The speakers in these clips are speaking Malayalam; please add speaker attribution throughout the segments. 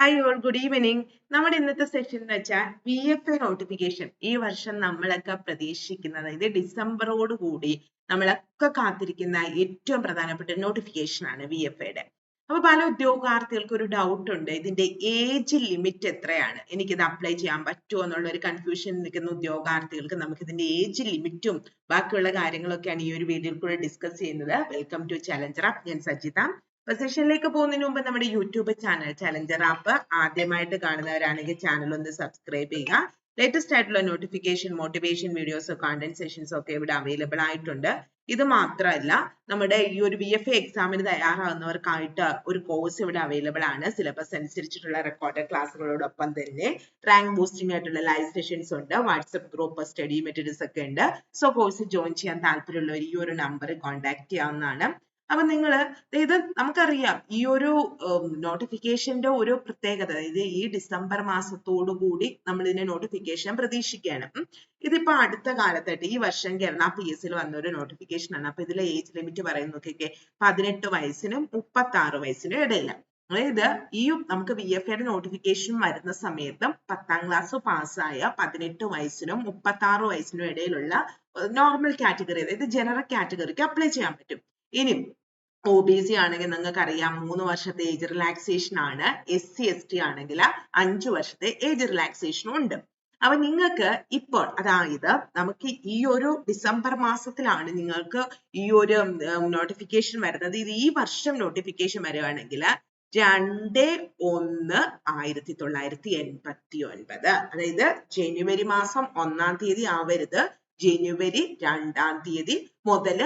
Speaker 1: ഹായ് ഓൾ ഗുഡ് ഈവനിങ് നമ്മുടെ ഇന്നത്തെ സെഷൻ എന്ന് വെച്ചാൽ വി എഫ് എ നോട്ടിഫിക്കേഷൻ ഈ വർഷം നമ്മളൊക്കെ പ്രതീക്ഷിക്കുന്നത് അതായത് ഡിസംബറോട് കൂടി നമ്മളൊക്കെ കാത്തിരിക്കുന്ന ഏറ്റവും പ്രധാനപ്പെട്ട നോട്ടിഫിക്കേഷൻ ആണ് വി എഫ് എയുടെ അപ്പൊ പല ഉദ്യോഗാർത്ഥികൾക്ക് ഒരു ഡൗട്ട് ഉണ്ട് ഇതിന്റെ ഏജ് ലിമിറ്റ് എത്രയാണ്? എനിക്കിത് അപ്ലൈ ചെയ്യാൻ പറ്റുമോ എന്നുള്ള ഒരു കൺഫ്യൂഷൻ നിൽക്കുന്ന ഉദ്യോഗാർത്ഥികൾക്ക് നമുക്ക് ഇതിന്റെ ഏജ് ലിമിറ്റും ബാക്കിയുള്ള കാര്യങ്ങളൊക്കെയാണ് ഈ ഒരു വീഡിയോയിൽ കൂടെ ഡിസ്കസ് ചെയ്യുന്നത്. വെൽക്കം ടു ചലഞ്ചർ ഞാൻ സജിത. സെഷനിലേക്ക് പോകുന്നതിന് മുമ്പ് നമ്മുടെ യൂട്യൂബ് ചാനൽ ചലഞ്ചർ ആപ്പ് ആദ്യമായിട്ട് കാണുന്നവരാണെങ്കിൽ ചാനൽ ഒന്ന് സബ്സ്ക്രൈബ് ചെയ്യുക. ലേറ്റസ്റ്റ് ആയിട്ടുള്ള notification motivation videos content sessions ഒക്കെ ഇവിടെ അവൈലബിൾ ആയിട്ടുണ്ട്. ഇത് മാത്രമല്ല നമ്മുടെ ഈ ഒരു ബി എഫ് എ എക്സാമിന് തയ്യാറാവുന്നവർക്കായിട്ട് ഒരു കോഴ്സ് ഇവിടെ അവൈലബിൾ ആണ്. സിലബസ് അനുസരിച്ചിട്ടുള്ള റെക്കോർഡഡ് ക്ലാസ്സുകളോടൊപ്പം തന്നെ റാങ്ക് ബൂസ്റ്റിംഗ് ആയിട്ടുള്ള ലൈവ് സെഷൻസ് ഉണ്ട്. വാട്സപ്പ് ഗ്രൂപ്പ് സ്റ്റഡി മെറ്റീരിയൽസ് ഒക്കെ ഉണ്ട്. സോ കോഴ്സ് ജോയിൻ ചെയ്യാൻ താല്പര്യമുള്ളവർ ഈ ഒരു നമ്പർ കോൺടാക്ട് ചെയ്യാവുന്നതാണ്. അപ്പൊ നിങ്ങൾ ഇത് നമുക്കറിയാം. ഈ ഒരു നോട്ടിഫിക്കേഷന്റെ ഒരു പ്രത്യേകത അതായത് ഈ ഡിസംബർ മാസത്തോടു കൂടി നമ്മൾ ഇതിന്റെ നോട്ടിഫിക്കേഷൻ പ്രതീക്ഷിക്കുകയാണ് ഇതിപ്പോ അടുത്ത കാലത്തായിട്ട് ഈ വർഷം കേരള പി എസ് സിയിൽ വന്ന ഒരു നോട്ടിഫിക്കേഷൻ ആണ്. അപ്പൊ ഇതിലെ ഏജ് ലിമിറ്റ് പറയുന്നത് നോക്കിക്കേ പതിനെട്ട് വയസ്സിനും മുപ്പത്തി ആറ് വയസ്സിനും ഇടയിലാണ് അതായത് ഈ നമുക്ക് വി എഫ് എയുടെ നോട്ടിഫിക്കേഷൻ വരുന്ന സമയത്ത് പത്താം ക്ലാസ് പാസ്സായ പതിനെട്ട് വയസ്സിനും മുപ്പത്തി ആറ് വയസ്സിനും ഇടയിലുള്ള നോർമൽ കാറ്റഗറി അതായത് ജനറൽ കാറ്റഗറിക്ക് അപ്ലൈ ചെയ്യാൻ പറ്റും. ഇനി ഒ ബി സി ആണെങ്കിൽ നിങ്ങൾക്ക് അറിയാം മൂന്ന് വർഷത്തെ ഏജ് റിലാക്സേഷൻ ആണ്. എസ് സി എസ് ടി ആണെങ്കിൽ അഞ്ചു വർഷത്തെ ഏജ് റിലാക്സേഷനും ഉണ്ട്. അപ്പൊ നിങ്ങൾക്ക് ഇപ്പോൾ അതായത് നമുക്ക് ഈ ഒരു ഡിസംബർ മാസത്തിലാണ് നിങ്ങൾക്ക് ഈ ഒരു നോട്ടിഫിക്കേഷൻ വരുന്നത്. ഇത് ഈ വർഷം നോട്ടിഫിക്കേഷൻ വരികയാണെങ്കിൽ രണ്ട് ഒന്ന് ആയിരത്തി തൊള്ളായിരത്തി എൺപത്തി ഒൻപത്. അതായത് ജനുവരി മാസം ഒന്നാം തീയതി ആവരുത്. ജനുവരി രണ്ടാം തീയതി മുതൽ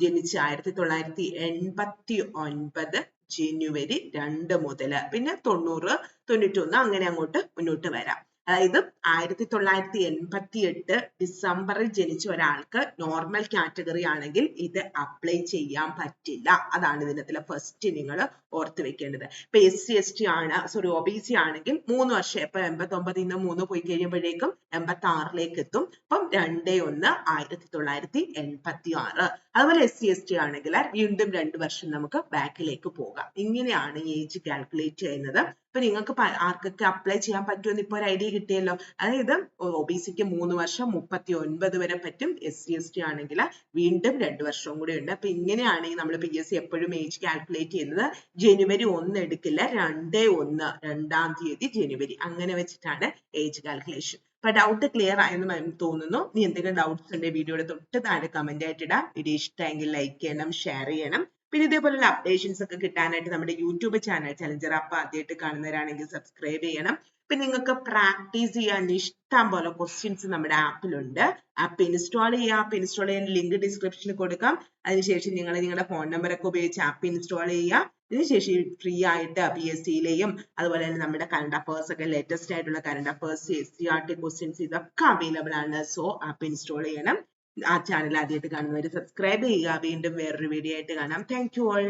Speaker 1: ജനിച്ച ആയിരത്തി തൊള്ളായിരത്തി എൺപത്തി ഒൻപത് ജനുവരി രണ്ട് മുതൽ പിന്നെ തൊണ്ണൂറ് തൊണ്ണൂറ്റി ഒന്ന് അങ്ങനെ അങ്ങോട്ട് മുന്നോട്ട് വരാം. അതായത് ആയിരത്തി തൊള്ളായിരത്തി എൺപത്തി എട്ട് ഡിസംബറിൽ ജനിച്ച ഒരാൾക്ക് നോർമൽ കാറ്റഗറി ആണെങ്കിൽ ഇത് അപ്ലൈ ചെയ്യാൻ പറ്റില്ല. അതാണ് ഇതിനകത്തിലെ ഫസ്റ്റ് നിങ്ങൾ ഓർത്ത് വെക്കേണ്ടത്. ഇപ്പൊ എസ് സി എസ് ടി ആണ് സോറി ഒ ബി സി ആണെങ്കിൽ മൂന്ന് വർഷം ഇപ്പൊ എൺപത്തി ഒമ്പതിൽ നിന്ന് മൂന്ന് പോയി കഴിയുമ്പോഴേക്കും എൺപത്തി ആറിലേക്ക് എത്തും. അപ്പം രണ്ടേ ഒന്ന് ആയിരത്തി തൊള്ളായിരത്തി എൺപത്തി ആറ് അതുപോലെ എസ് സി എസ് ടി ആണെങ്കിൽ വീണ്ടും രണ്ട് വർഷം നമുക്ക് ബാക്കിലേക്ക് പോകാം. ഇങ്ങനെയാണ് ഏജ് കാൽക്കുലേറ്റ് ചെയ്യുന്നത്. ഇപ്പൊ നിങ്ങൾക്ക് ആർക്കൊക്കെ അപ്ലൈ ചെയ്യാൻ പറ്റുമെന്ന് ഇപ്പൊ ഒരു ഐഡിയ കിട്ടിയല്ലോ. അതായത് ഒ ബി സിക്ക് മൂന്ന് വർഷം മുപ്പത്തി ഒൻപത് വരെ പറ്റും എസ് സി എസ് ടി ആണെങ്കിൽ വീണ്ടും രണ്ട് വർഷവും കൂടി ഉണ്ട്. അപ്പൊ ഇങ്ങനെയാണെങ്കിൽ നമ്മൾ പി എസ് സി എപ്പോഴും ഏജ് കാൽക്കുലേറ്റ് ചെയ്യുന്നത്. ജനുവരി ഒന്ന് എടുക്കില്ല രണ്ടേ ഒന്ന് രണ്ടാം തീയതി ജനുവരി. അങ്ങനെ വെച്ചിട്ടാണ് ഏജ് കാൽക്കുലേഷൻ അപ്പൊ ഡൗട്ട് ക്ലിയർ ആയെന്ന് തോന്നുന്നു. നീ എന്തെങ്കിലും ഡൗട്ട്സ് ഉണ്ടെങ്കിൽ വീഡിയോയുടെ തൊട്ട് താഴെ കമന്റ് ആയിട്ട് ഇടാം. വീഡിയോ ഇഷ്ടമെങ്കിൽ ലൈക്ക് ചെയ്യണം ഷെയർ ചെയ്യണം. പിന്നെ ഇതേപോലുള്ള അപ്ഡേഷൻസ് ഒക്കെ കിട്ടാനായിട്ട് നമ്മുടെ യൂട്യൂബ് ചാനൽ ചലഞ്ചർ ആപ്പ് ആദ്യമായിട്ട് കാണുന്നവരാണെങ്കിൽ സബ്സ്ക്രൈബ് ചെയ്യണം. പിന്നെ നിങ്ങൾക്ക് പ്രാക്ടീസ് ചെയ്യാൻ ഇഷ്ടം പോലെ ക്വസ്റ്റ്യൻസ് നമ്മുടെ ആപ്പിലുണ്ട് ആപ്പ് ഇൻസ്റ്റാൾ ചെയ്യുക. ആപ്പ് ഇൻസ്റ്റാൾ ചെയ്യാൻ ലിങ്ക് ഡിസ്ക്രിപ്ഷനിൽ കൊടുക്കാം. അതിനുശേഷം നിങ്ങൾ നിങ്ങളുടെ ഫോൺ നമ്പർ ഒക്കെ ഉപയോഗിച്ച് ആപ്പ് ഇൻസ്റ്റാൾ ചെയ്യുക. അതിനുശേഷം ഫ്രീ ആയിട്ട് പി എസ് സിയിലെയും അതുപോലെ തന്നെ നമ്മുടെ കറണ്ട് അഫേഴ്സ് ഒക്കെ ലേറ്റസ്റ്റ് ആയിട്ടുള്ള current affairs S C R T questions ഇതൊക്കെ അവൈലബിൾ ആണ്. സോ ആപ്പ് ഇൻസ്റ്റാൾ ചെയ്യണം. ആ ചാനൽ ആദ്യമായിട്ട് കാണുന്നവർ സബ്സ്ക്രൈബ് ചെയ്യുക. വീണ്ടും വേറൊരു വീഡിയോ ആയിട്ട് കാണാം. Thank you all